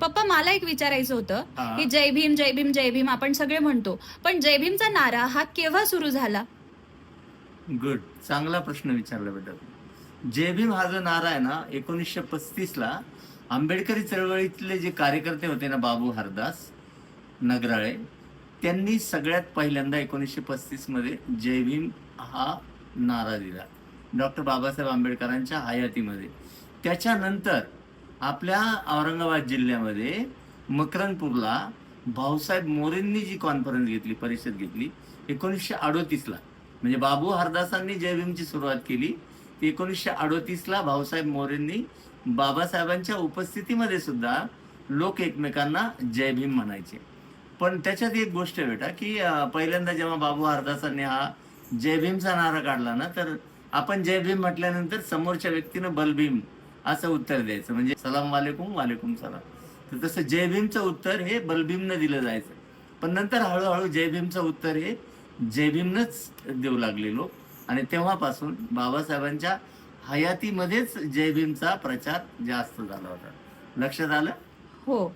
पप्पा मला एक विचारायचं होतं. की जय भीम जय भीम जय भीम आपण सगळे म्हणतो पण जय भीमचा नारा हा केव्हा सुरू झाला? गुड. चांगला प्रश्न विचारला बेटा. जय भीम हा जो नारा आहे ना एकोणीसशे पस्तीस ला आंबेडकरी चळवळीतले जे कार्यकर्ते होते ना बाबू हरदास नगराळे त्यांनी सगळ्यात पहिल्यांदा एकोणीसशे पस्तीसमध्ये जय भीम हा नारा दिला. डॉक्टर बाबासाहेब आंबेडकरांच्या हयातीमध्ये. त्याच्यानंतर आपल्या औरंगाबाद जिल्ह्यामध्ये मकरनपूरला भाऊसाहेब मोरेंनी जी कॉन्फरन्स घेतली परिषद घेतली एकोणीसशे अडोतीसला. म्हणजे बाबू हरदासांनी जय भीमची सुरुवात केली ती एकोणीसशे अडोतीसला भाऊसाहेब मोरेंनी बाबासाहेबांच्या उपस्थितीमध्ये सुद्धा लोक एकमेकांना जय भीम म्हणायचे. पण त्याच्यात एक गोष्ट बेटा की पहिल्यांदा जेव्हा बाबू हरदासांनी हा जय भीमचा नारा काढला ना तर आपण जय भीम म्हटल्यानंतर समोरच्या व्यक्तीनं बलभीम असं उत्तर द्यायचं. म्हणजे सलाम वालेकुम वालेकुम सलाम. तर तसं जय भीमचं उत्तर हे बलभीमनं दिलं जायचं. पण नंतर हळूहळू जय भीमचं उत्तर हे जय भीमनंच देऊ लागले लोक. आणि तेव्हापासून बाबासाहेबांच्या हयातीमध्येच जय भीमचा प्रचार जास्त झाला होता. लक्षात आलं? हो.